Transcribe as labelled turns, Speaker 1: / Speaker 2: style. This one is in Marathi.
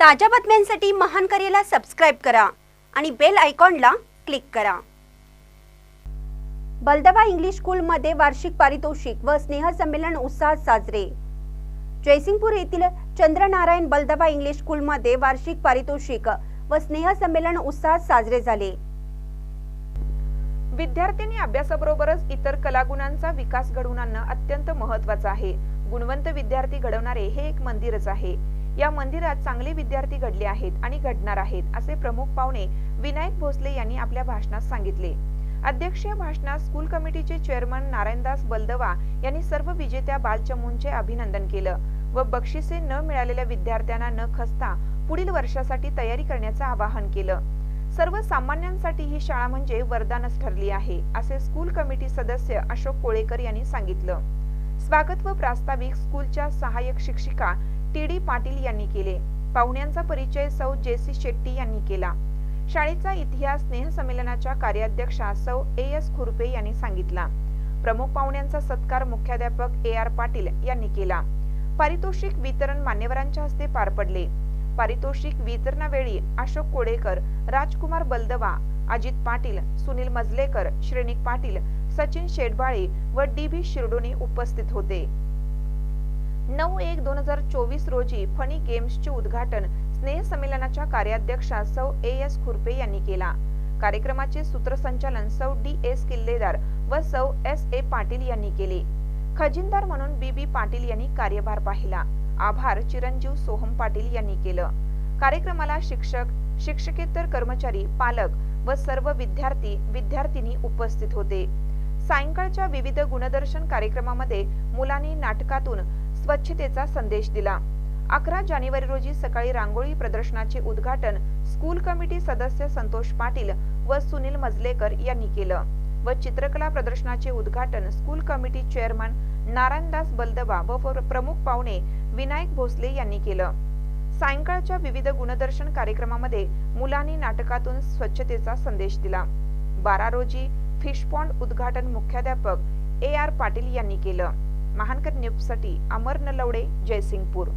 Speaker 1: ताज्या बातम्यांसाठी महान करेला सबस्क्राईब करा आणि बेल आयकॉनला क्लिक करा. बलदवा इंग्लिश स्कूलमध्ये वार्षिक पारितोषिक व स्नेहसंमेलन उत्साहात साजरे. जयसिंगपूर येथील चंद्रनारायण बलदवा इंग्लिश स्कूलमध्ये वार्षिक पारितोषिक व स्नेहसंमेलन उत्साहात साजरे झाले.
Speaker 2: विद्यार्थ्यांनी अभ्यासाबरोबरच इतर कलागुणांचा विकास घडवून आणणं अत्यंत महत्वाचं आहे. गुणवंत विद्यार्थी घडवणारे हे एक मंदिरच आहे. या मंदिरात चांगले विद्यार्थी घडले आहेत आणि घडणार आहेत असे प्रमुख पाहुणे विनायक भोसले यांनी आपल्या भाषणात सांगितले. अध्यक्षीय भाषणात स्कूल कमिटीचे चेअरमन नारायणदास बलदवा यांनी सर्व विजेत्या बालचमूंचे अभिनंदन केलं व बक्षिसे न मिळालेल्या विद्यार्थ्यांना न खसता पुढील वर्षासाठी तयारी करण्याचं आवाहन केलं. सर्वसामान्यांसाठी ही शाळा म्हणजे वरदानच ठरली आहे असे स्कूल कमिटी सदस्य अशोक कोळेकर यांनी सांगितलं. स्वागत व प्रास्ताविक स्कूलच्या सहाय्यक शिक्षिका टी डी पाटील यांनी केले. पाहुण्यांचा परिचय सौ जेसी शेट्टी यांनी केला. शाळेचा इतिहास स्नेहसंमेलनाच्या कार्याध्यक्षा सौ ए एस खुरपे यांनी सांगितला. प्रमुख पाहुण्यांचा सत्कार मुख्याध्यापक ए आर पाटील यांनी केला. पारितोषिक वितरण मान्यवरांच्या हस्ते पार पडले. पारितोषिक वितरणावेळी अशोक कोडेकर राजकुमार बलदवा अजित पाटील सुनील मजलेकर श्रेणिक पाटील सचिन शेडबाळे व डी बी शिरडोणे उपस्थित होते. नऊ एक दोन हजार चोवीस रोजी फनी गेम्सचे उद्घाटन स्नेह संमेलनाच्या कार्याध्यक्षा सौ ए एस खुरपे यांनी केला. कार्यक्रमाचे सूत्रसंचालन सौ डी एस किल्लेदार व सौ एस ए पाटील यांनी केले. खजिनदार म्हणून बी बी पाटील यांनी कार्यभार पाहिला. आभार चिरंजीव सोहम पाटील यांनी केलं. कार्यक्रमाला शिक्षक शिक्षकेतर कर्मचारी पालक व सर्व विद्यार्थी विद्यार्थिनी उपस्थित होते. सायंकाळच्या विविध गुणदर्शन कार्यक्रमामध्ये मुलांनी नाटकातून स्वच्छतेचा संदेश दिला. अकरा जानेवारी रोजी सकाळी रांगोळी प्रदर्शनाचे उद्घाटन स्कूल कमिटी सदस्य संतोष पाटील व सुनील मजलेकर यांनी केलं व चित्रकला प्रदर्शनाचे उद्घाटन school committee chairman Narayandas Baldawa व प्रमुख पाहुणे विनायक भोसले यांनी केलं. सायंकाळच्या विविध गुणदर्शन कार्यक्रमामध्ये मुलांनी नाटकातून स्वच्छतेचा संदेश दिला. बारा रोजी फिशपॉन्ड उद्घाटन मुख्याध्यापक ए आर पाटील यांनी केलं. महानकर न्यूजसाठी अमर नलवडे जयसिंगपूर.